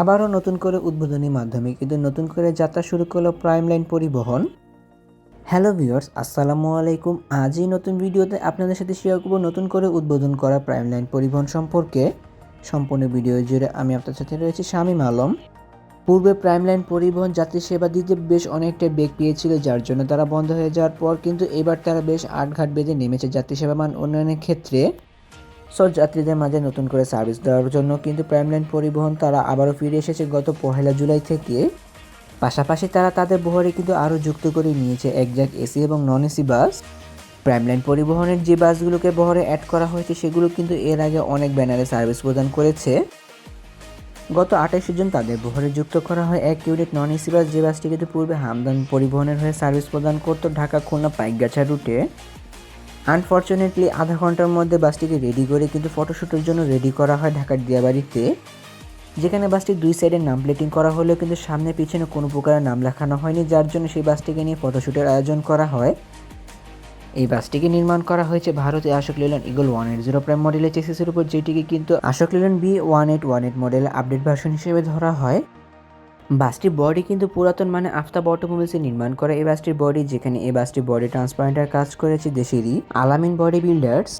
আবারও নতুন করে উদ্বোধনী মাধ্যমে কিন্তু নতুন করে যাত্রা শুরু করল প্রাইম লাইন পরিবহন। হ্যালো ভিউয়ার্স আসসালামু আলাইকুম। আজই নতুন ভিডিওতে আপনাদের সাথে শেয়ার করব নতুন করে উদ্বোধন করা প্রাইম লাইন পরিবহন সম্পর্কে। সম্পূর্ণ ভিডিও জুড়ে আমি আপনার সাথে রয়েছি শামীম আলম। পূর্বে প্রাইম লাইন পরিবহন যাত্রী সেবা দিতে বেশ অনেকটা বেগ পেয়েছিল, যার জন্য তারা বন্ধ হয়ে যাওয়ার পর কিন্তু এবার তারা বেশ আটঘাট বেঁধে নেমেছে যাত্রী সেবা মান উন্নয়নের ক্ষেত্রে। সব যাত্রীদের মাঝে নতুন করে সার্ভিস দেওয়ার জন্য কিন্তু প্রাইম লাইন পরিবহন তারা আবারও ফিরে এসেছে গত পহেলা জুলাই থেকে। পাশাপাশি তারা তাদের বহরে কিন্তু আরও যুক্ত করে নিয়েছে একজাক এসি এবং non AC bus prime line পরিবহনের যে বাসগুলোকে বহরে অ্যাড করা হয়েছে সেগুলো কিন্তু এর আগে অনেক ব্যানারে সার্ভিস প্রদান করেছে। গত আঠাশে জুন তাদের বহরে যুক্ত করা হয় এক ইউনিট নন এসি বাস যে বাসটি কিন্তু পূর্বে হামদান পরিবহনের হয়ে সার্ভিস প্রদান করত ঢাকা খুলনা পাইকগাছা রুটে আনফর্চুনেটলি আধা ঘণ্টার মধ্যে বাসটিকে রেডি করে কিন্তু ফটোশ্যুটের জন্য রেডি করা হয় ঢাকার দিয়াবাড়িতে। যেখানে বাসটির দুই সাইডে নাম প্লেটিং করা হলেও কিন্তু সামনে পিছনে কোনো প্রকারের নাম লেখানো হয়নি, যার জন্য সেই বাসটিকে নিয়ে ফটোশ্যুটের আয়োজন করা হয়। এই বাসটিকে নির্মাণ করা হয়েছে ভারতে Ashok Leyland Eagle one eight zero prime মডেলের চেসিসের উপর, যেটিকে কিন্তু Ashok Leyland B one eight one eight model update version হিসেবে ধরা হয়। বাসটির বডি কিন্তু পুরাতন মানে আফতাব অটোমোবাইলসে নির্মাণ করা এই বাসটির বডি যেখানে এই বাসটির বডি ট্রান্সপারেন্টার কাজ করেছে দেশেরই আলামিন বডি বিল্ডার্স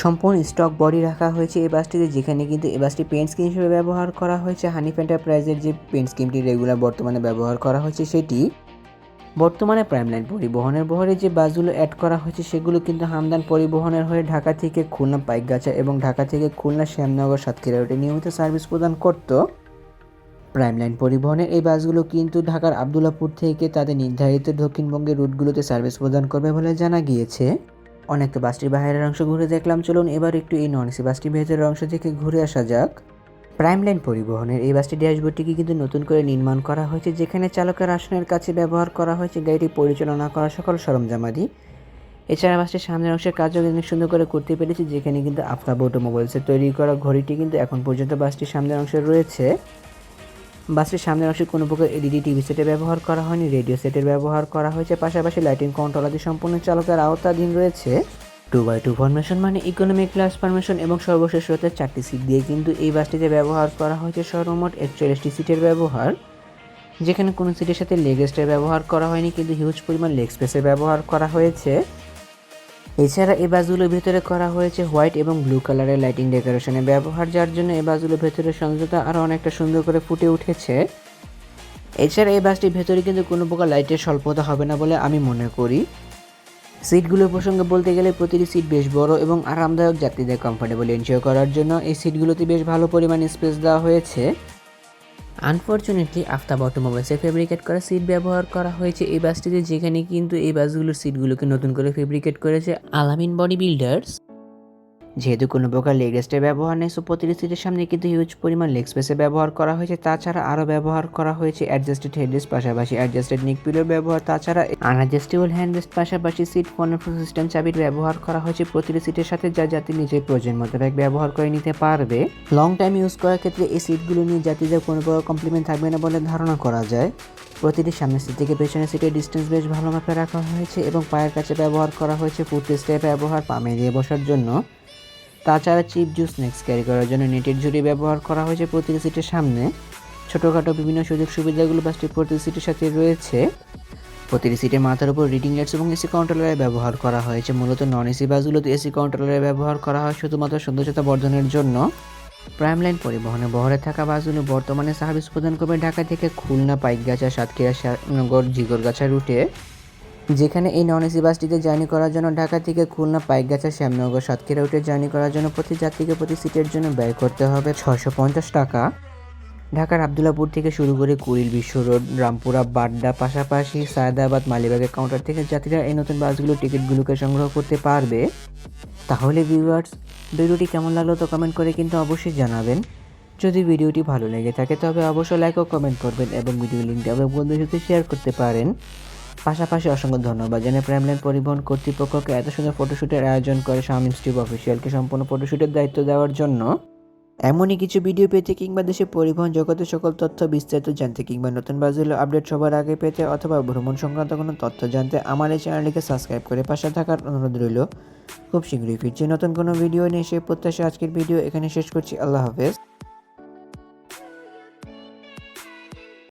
সম্পূর্ণ স্টক বডি রাখা হয়েছে এই বাসটিতে, যেখানে কিন্তু এই বাসটি পেন্ট স্কিম হিসেবে ব্যবহার করা হয়েছে। হানিফ এন্টারপ্রাইজের যে পেন্ট স্কিমটি রেগুলার বর্তমানে ব্যবহার করা হয়েছে, সেটি বর্তমানে প্রাইম লাইন পরিবহনের বহরে যে বাসগুলো অ্যাড করা হয়েছে, সেগুলো কিন্তু হামদান পরিবহনের হয়ে ঢাকা থেকে খুলনা, পাইকগাছা এবং ঢাকা থেকে খুলনা, শ্যামনগর, সাতক্ষীরা রুটে নিয়মিত সার্ভিস প্রদান করতো। প্রাইম লাইন পরিবহনের এই বাসগুলো কিন্তু ঢাকার আবদুল্লাপুর থেকে তাদের নির্ধারিত দক্ষিণবঙ্গের রুটগুলোতে সার্ভিস প্রদান করবে বলে জানা গিয়েছে। অনেক তো বাসটির বাইরের অংশ ঘুরে দেখলাম। চলুন এবার একটু এই নন এসি বাসটির ভেতরের অংশ থেকে ঘুরে আসা যাক। প্রাইম লাইন পরিবহনের এই বাসটি ড্যাশবোর্ডটিকে কিন্তু নতুন করে নির্মাণ করা হয়েছে, যেখানে চালকের আসনের কাছে ব্যবহার করা হয়েছে গাড়িটি পরিচালনা করা সকল সরঞ্জামাদি। এছাড়া বাসটির সামনের অংশের কাজও অনেক সুন্দর করে করতে পেরেছি, যেখানে কিন্তু আফতাব অটোমোবাইলসের তৈরি করা ঘড়িটি কিন্তু এখন পর্যন্ত বাসটির সামনের অংশে রয়েছে। বাসটির সামনের অংশে কোনো প্রকার এলইডি টিভি সেটের ব্যবহার করা হয়নি, রেডিও সেটের ব্যবহার করা হয়েছে। পাশাপাশি লাইটিং কন্ট্রোল আদি সম্পূর্ণ চালকের আওতাধীন রয়েছে। টু বাই টু ফরমেশন মানে ইকোনমিক ক্লাস ফরমেশন এবং সর্বশেষ রয়েছে চারটি সিট দিয়ে কিন্তু এই বাসটিতে ব্যবহার করা হয়েছে সর্বমোট একচল্লিশটি সিটের ব্যবহার, যেখানে কোনো সিটের সাথে লেগ রেস্টের ব্যবহার করা হয়নি, কিন্তু হিউজ পরিমাণ লেগ স্পেসের ব্যবহার করা হয়েছে। এছাড়া এই বাসগুলোর ভেতরে করা হয়েছে হোয়াইট এবং ব্লু কালারের লাইটিং ডেকোরেশনের ব্যবহার, যার জন্য এই বাসগুলোর ভেতরে সংযুক্ত আরও অনেকটা সুন্দর করে ফুটে উঠেছে। এছাড়া এই বাসটির ভেতরে কিন্তু কোনো প্রকার লাইটের স্বল্পতা হবে না বলে আমি মনে করি। সিটগুলোর প্রসঙ্গে বলতে গেলে প্রতিটি সিট বেশ বড় এবং আরামদায়ক, যাত্রীদের কমফোর্টেবল এনজয় করার জন্য এই সিটগুলোতে বেশ ভালো পরিমাণে স্পেস দেওয়া হয়েছে। আনফর্চুনেটলি আফতাব অটোমোবাইলসে ফেব্রিকেট করা সিট ব্যবহার করা হয়েছে। এই বাসটিতে যেখানে কিন্তু এই বাসগুলোর সিটগুলোকে নতুন করে ফেব্রিকেট করেছে আলামিন বডি বিল্ডার্স। যেহেতু কোনো প্রকার লেগ রেস্টের ব্যবহার নেই সো প্রতিটি সিটের সামনে কিন্তু হিউজ পরিমাণ লেগ স্পেসের ব্যবহার করা হয়েছে। তাছাড়া আরও ব্যবহার করা হয়েছে অ্যাডজাস্টেড হেডরেস্ট পাশাপাশি অ্যাডজাস্টেড নিক পিলোর ব্যবহার। তাছাড়া আনঅ্যাডজাস্টেবল হ্যান্ডরেস্ট পাশাপাশি সিট কন্ট্রোল সিস্টেম চাবির ব্যবহার করা হয়েছে। প্রতিটি সিটের সাথে যা যাত্রী নিজের প্রয়োজন মোতাবেক ব্যবহার করে নিতে পারবে। লং টাইম ইউজ করার ক্ষেত্রে এই সিটগুলো নিয়ে যাত্রীদের কোনো প্রকার কমপ্লিমেন্ট থাকবে না বলে ধারণা করা যায়। প্রতিটি সামনের সিট থেকে পেছনের সিটের ডিস্টেন্স বেশ ভালো মাপে রাখা হয়েছে এবং পায়ের কাছে ব্যবহার করা হয়েছে। ফুট স্টেপ ব্যবহার, পা মেরিয়ে বসার জন্য। তাছাড়া চিপ জুস স্ন্যাক্স ক্যারি করার জন্য নেটের ঝুড়ি ব্যবহার করা হয়েছে প্রতিটি সিটের সামনে। ছোটোখাটো বিভিন্ন সুযোগ সুবিধাগুলো বাসটির প্রতিটি সিটের সাথে রয়েছে। প্রতিটি সিটের মাথার উপর রিডিং লাইটস এবং এসি কন্ট্রোলারের ব্যবহার করা হয়েছে। মূলত নন এসি বাসগুলোতে এসি কন্ট্রোলারের ব্যবহার করা হয় শুধুমাত্র সৌন্দর্যতা বর্ধনের জন্য। প্রাইম লাইন পরিবহনে বহরে থাকা বাসগুলো বর্তমানে সার্ভিস প্রদান করবে ঢাকা থেকে খুলনা, পাইকগাছা, সাতক্ষীরা, শ্যামনগর, জিগরগাছা রুটে যেখানে এই নন এসি বাসটিতে জার্নি করার জন্য ঢাকা থেকে খুলনা, পাইকগাছা, শ্যামনগর, সাতক্ষীরা রুটে জার্নি করার জন্য প্রতি যাত্রীকে প্রতি সিটের জন্য ব্যয় করতে হবে ছশো পঞ্চাশ টাকা। ঢাকার আবদুল্লাপুর থেকে শুরু করে কুড়িল বিশ্ব রোড, রামপুরা, বাড্ডা, পাশাপাশি সায়দাবাদ, মালিবাগের কাউন্টার থেকে যাত্রীরা এই নতুন বাসগুলোর টিকিটগুলোকে সংগ্রহ করতে পারবে। তাহলে ভিউয়ার্স ভিডিওটি কেমন লাগল তো কমেন্ট করে কিন্তু অবশ্যই জানাবেন। যদি ভিডিওটি ভালো লেগে থাকে তবে অবশ্যই লাইক ও কমেন্ট করবেন এবং ভিডিও লিঙ্কটি আপনার বন্ধুদের সাথে শেয়ার করতে পারেন। পাশাপাশি অসংখ্য ধন্যবাদ জানাই প্রাইমলাইন পরিবহন কর্তৃপক্ষকে এত সুন্দর ফটোশ্যুটের আয়োজন করে শামিম স্টিভ অফিসিয়ালকে সম্পূর্ণ ফটোশ্যুটের দায়িত্ব দেওয়ার জন্য। এমনই কিছু ভিডিও পেতে কিংবা দেশের পরিবহন জগতের সকল তথ্য বিস্তারিত জানতে কিংবা নতুন বাসগুলো আপডেট সবার আগে পেতে অথবা ভ্রমণ সংক্রান্ত কোনো তথ্য জানতে আমার এই চ্যানেলটিকে সাবস্ক্রাইব করে পাশে থাকার অনুরোধ রইল। খুব শীঘ্রই ফিরছি নতুন কোনো ভিডিও নিয়ে সে প্রত্যাশা আজকের ভিডিও এখানে শেষ করছি। আল্লাহ হাফেজ।